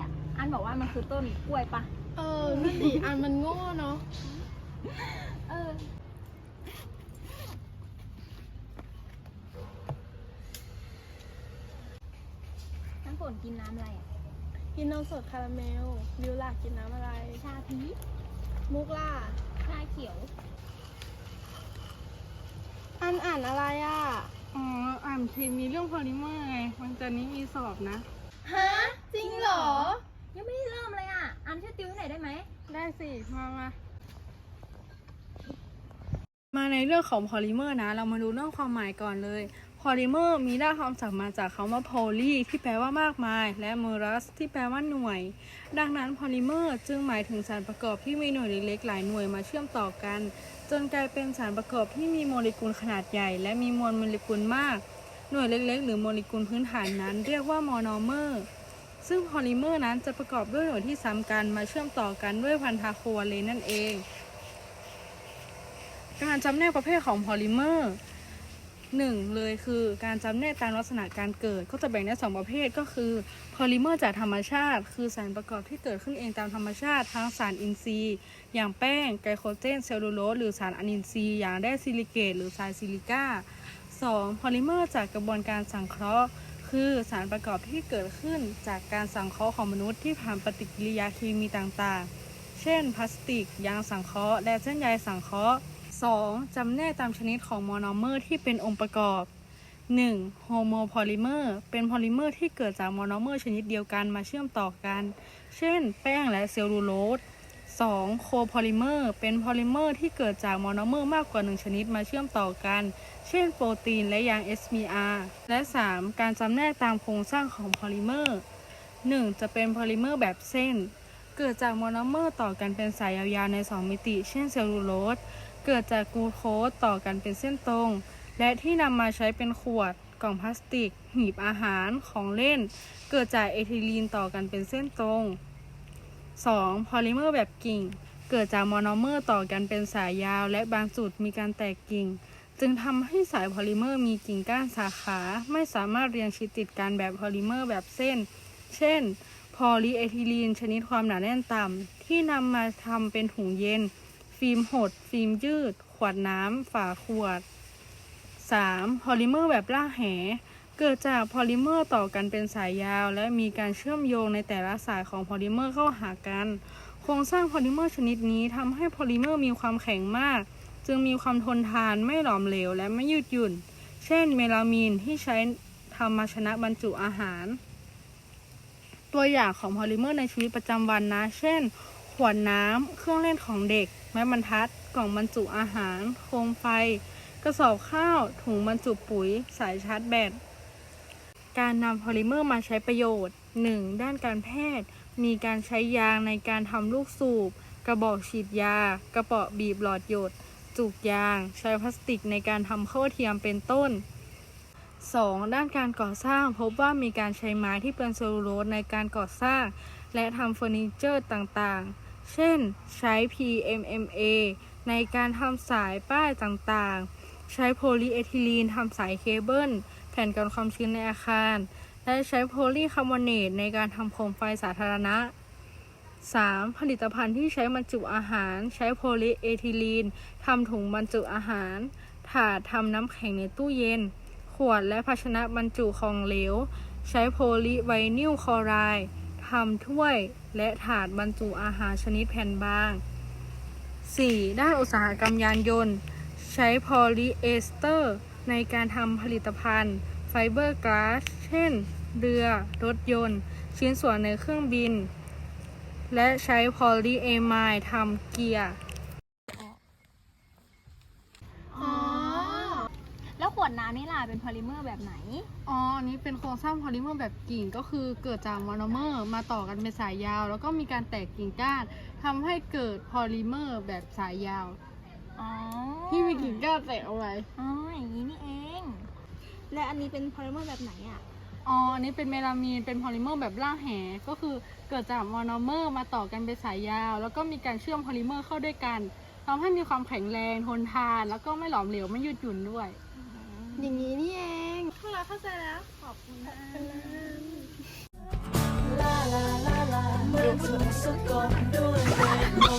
อะ อันบอกว่ามันคือต้นกล้วยปะเออนั่นดิอันมันโง่เนาะ เออ น้ำฝนกินน้ำอะไรอะ กินนมสดคาราเมล วิวล่ะกินน้ำอะไร ชาพีมุกล่ะ ชาเขียว อันอ่านอะไรอะ อ๋ออ่านเคมีเรื่องพอลิเมอร์ไงวันจันทร์นี้มีสอบนะ ฮะ จริงเหรอ ยังไม่ได้เริ่มเลยอะอันช่วยติวให้หน่อยได้ไหม ได้สิมามามาในเรื่องของพอลิเมอร์นะ เรามาดูเรื่องความหมายก่อนเลย พอลิเมอร์มีรากคำศัพท์มาจากคำว่า poly ที่แปลว่ามากมาย และ merus ที่แปลว่าหน่วย ดังนั้นพอลิเมอร์จึงหมายถึงสารประกอบที่มีหน่วยเล็กๆหลายหน่วยมาเชื่อมต่อกัน จนกลายเป็นสารประกอบที่มีโมเลกุลขนาดใหญ่ และมีมวลโมเลกุลมาก หน่วยเล็กๆ หรือโมเลกุลพื้นฐานนั้น เรียกว่ามอนอเมอร์ ซึ่งพอลิเมอร์นั้นจะประกอบด้วยหน่วยที่ซ้ำกันมาเชื่อมต่อกันด้วยพันธะโควัลเลนต์นั่นเอง การจำแนกประเภทของพอลิเมอร์หนึ่งเลยคือการจำแนกตามลักษณะการเกิดก็จะแบ่งได้สองประเภทก็คือพอลิเมอร์จากธรรมชาติ คือสารประกอบที่เกิดขึ้นเองตามธรรมชาติ ทั้งสารอินทรีย์ อย่างแป้งไกลโคเจนเซลลูโลสหรือสารอนินทรีย์ อย่างแร่ซิลิเกตหรือทรายซิลิก้า 2. พอลิเมอร์จากกระบวนการสังเคราะห์ คือสารประกอบที่เกิดขึ้นจากการสังเคราะห์ของมนุษย์ที่ผ่านปฏิกิริยาเคมีต่างๆ เช่น พลาสติก ยางสังเคราะห์ และเส้นใยสังเคราะห์ 2. จำแนกตามชนิดของโมโนเมอร์ที่เป็นองค์ประกอบ 1. โฮโมพอลิเมอร์เป็นพอลิเมอร์ที่เกิดจากโมโนเมอร์ชนิดเดียวกันมาเชื่อมต่อกัน เช่น แป้งและเซลลูโลส 2. โคพอลิเมอร์เป็นพอลิเมอร์ที่เกิดจากโมโนเมอร์มากกว่า 1 ชนิดมาเชื่อมต่อกัน เช่นโปรตีนและยาง SMR และ 3. การจำแนกตามโครงสร้างของพอลิเมอร์ 1. จะเป็นพอลิเมอร์แบบเส้น เกิดจากโมโนเมอร์ต่อกันเป็นสายยาวๆใน 2 มิติ เช่นเซลลูโลสเกิดจากกูโคสต่อกันเป็นเส้นตรง และที่นำมาใช้เป็นขวด กล่องพลาสติก หีบอาหารของเล่น เกิดจากเอทิลีนต่อกันเป็นเส้นตรง 2. พอลิเมอร์แบบกิ่ง เกิดจากโมโนเมอร์ต่อกันเป็นสายยาวและบางจุดมีการแตกกิ่ง จึงทำให้สายพอลิเมอร์มีกิ่งก้านสาขาไม่สามารถเรียงชิดติดกันแบบพอลิเมอร์แบบเส้น เช่น พอลีเอทิลีนชนิดความหนาแน่นต่ำที่นำมาทำเป็นถุงเย็น ฟิล์มหด ฟิล์มยืด ขวดน้ำฝาขวด 3. พอลิเมอร์แบบล่าแห เกิดจากพอลิเมอร์ต่อกันเป็นสายยาว และมีการเชื่อมโยงในแต่ละสายของพอลิเมอร์เข้าหากัน โครงสร้างพอลิเมอร์ชนิดนี้ทำให้พอลิเมอร์มีความแข็งมาก จึงมีความทนทานไม่หลอมเหลวและไม่ยืดหยุ่น เช่น เมลามีนที่ใช้ทำมาชนะบรรจุอาหาร ตัวอย่างของพอลิเมอร์ในชีวิตประจำวันนะ เช่น ขวดน้ำ เครื่องเล่นของเด็ก ไม้บรรทัด กล่องบรรจุอาหาร โคมไฟ กระสอบข้าว ถุงบรรจุปุ๋ย สายชาร์จแบต การนำพอลิเมอร์มาใช้ประโยชน์ 1. ด้านการแพทย์ มีการใช้ยางในการทำลูกสูบ กระบอกฉีดยา กระเป๋อบีบหลอดหยดจุกยาง ใช้พลาสติกในการทำข้าวเทียมเป็นต้น 2. ด้านการก่อสร้างพบว่ามีการใช้ไม้ที่เป็นเซลลูโลสในการก่อสร้าง และทำเฟอร์นิเจอร์ต่างๆ เช่น ใช้ PMMA ในการทำสายป้ายต่างๆ ใช้โพลีเอทิลีนทำสายเคเบิล ผ่นกันความชื้นในอาคาร และใช้โพลีคาร์บอเนตในการทำโคมไฟสาธารณะ 3. ผลิตภัณฑ์ที่ใช้บรรจุอาหาร ใช้โพลีเอทิลีนทำถุงบรรจุอาหาร ถาดทำน้ำแข็งในตู้เย็น ขวดและภาชนะบรรจุของเหลว ใช้โพลีไวนิลคลอไรด์ทำถ้วยและถาดบรรจุอาหารชนิดแผ่นบาง 4. ด้านอุตสาหกรรมยานยนต์ ใช้โพลีเอสเตอร์ในการทำผลิตภัณฑ์ ไฟเบอร์กลาส เช่น เรือ รถยนต์ ชิ้นส่วนในเครื่องบิน และใช้พอลีเอไมด์ทำเกียร์ อ๋อ แล้วขวดน้ำนี่ล่ะเป็นพอลิเมอร์แบบไหน อ๋ออันนี้เป็นโครงสร้างพอลิเมอร์แบบกิ่งก็คือเกิดจากมอนอเมอร์ มาต่อกันเป็นสายยาว แล้วก็มีการแตกกิ่งก้านทำให้เกิดพอลิเมอร์แบบสายยาว อ๋อที่มีกิ่งก้านแตกเอาไว้ อ๋ออย่างนี้นี่เอง และอันนี้เป็นพอลิเมอร์แบบไหนอะ อ๋อ อันนี้เป็นเมลามีน เป็นพอลิเมอร์แบบล่ากแห ก็คือเกิดจากมอนอเมอร์มาต่อกันเป็นสายยาว แล้วก็มีการเชื่อมพอลิเมอร์เข้าด้วยกันทำให้มีความแข็งแรง ทนทาน แล้วก็ไม่หลอมเหลว ไม่ยืดหยุ่นด้วย อย่างนี้นี่เองพวกเราเข้าใจแล้ว ขอบคุณนะเรียกเธอสักก่อนด้วยใจมอง